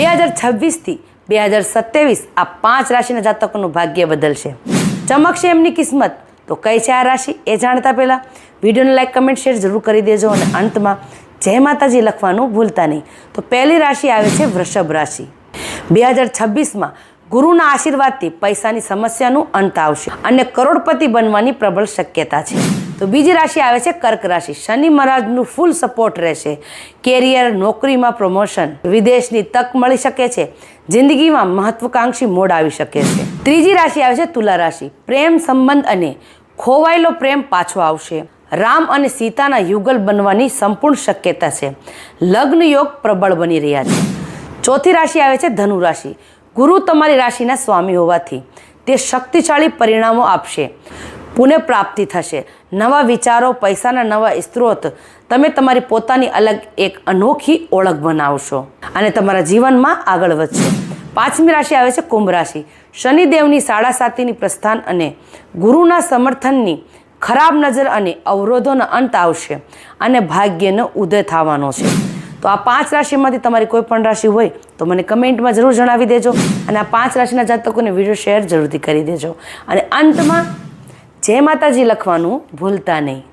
બે હજાર છવ્વીસથી બે હજાર સત્યાવીસ આ પાંચ રાશિના જાતકોનું ભાગ્ય બદલશે. ચમકશે એમની કિસ્મત? તો કઈ છે આ રાશિ? એ જાણતા પહેલાં વિડીયોને લાઈક કમેન્ટ શેર જરૂર કરી દેજો અને અંતમાં જય માતાજી લખવાનું ભૂલતા નહીં. તો પહેલી રાશિ આવે છે વૃષભ રાશિ. બે હજાર છવ્વીસમાં ગુરુના આશીર્વાદથી પૈસાની સમસ્યાનું અંત આવશે અને કરોડપતિ બનવાની પ્રબળ શક્યતા છે. તો બીજી રાશિ આવે છે કર્ક રાશિ. શનિ મહારાજનું ફૂલ સપોર્ટ રહેશે. કેરિયર નોકરીમાં પ્રમોશન વિદેશની તક મળી શકે છે. જિંદગીમાં મહત્વકાંક્ષી મોડ આવી શકે છે. ત્રીજી રાશિ આવે છે તુલા રાશિ. પ્રેમ સંબંધ અને ખોવાયેલો પ્રેમ પાછો આવશે. રામ અને સીતાના યુગલ બનવાની સંપૂર્ણ શક્યતા છે. લગ્ન યોગ પ્રબળ બની રહ્યા છે. ચોથી રાશિ આવે છે ધનુ રાશિ. ગુરુ તમારી રાશિના સ્વામી હોવાથી તે શક્તિશાળી પરિણામો આપશે. પુનઃ પ્રાપ્તિ થશે. નવા વિચારો, પૈસાના નવા સ્ત્રોત, તમે તમારી પોતાની અલગ એક અનોખી ઓળખ બનાવશો અને તમારા જીવનમાં આગળ વધશો. પાંચમી રાશિ આવે છે કુંભ રાશિ. શનિદેવની સાડા સાતીની પ્રસ્થાન અને ગુરુના સમર્થનની ખરાબ નજર અને અવરોધોનો અંત આવશે અને ભાગ્યનો ઉદય થવાનો છે. તો આ પાંચ રાશિમાંથી તમારી કોઈ પણ રાશિ હોય તો મને કમેન્ટમાં જરૂર જણાવી દેજો અને આ પાંચ રાશિના જાતકોને વીડિયો શેર જરૂરથી કરી દેજો. અને અંતમાં જય માતાજી લખવાનું ભૂલતા નહીં.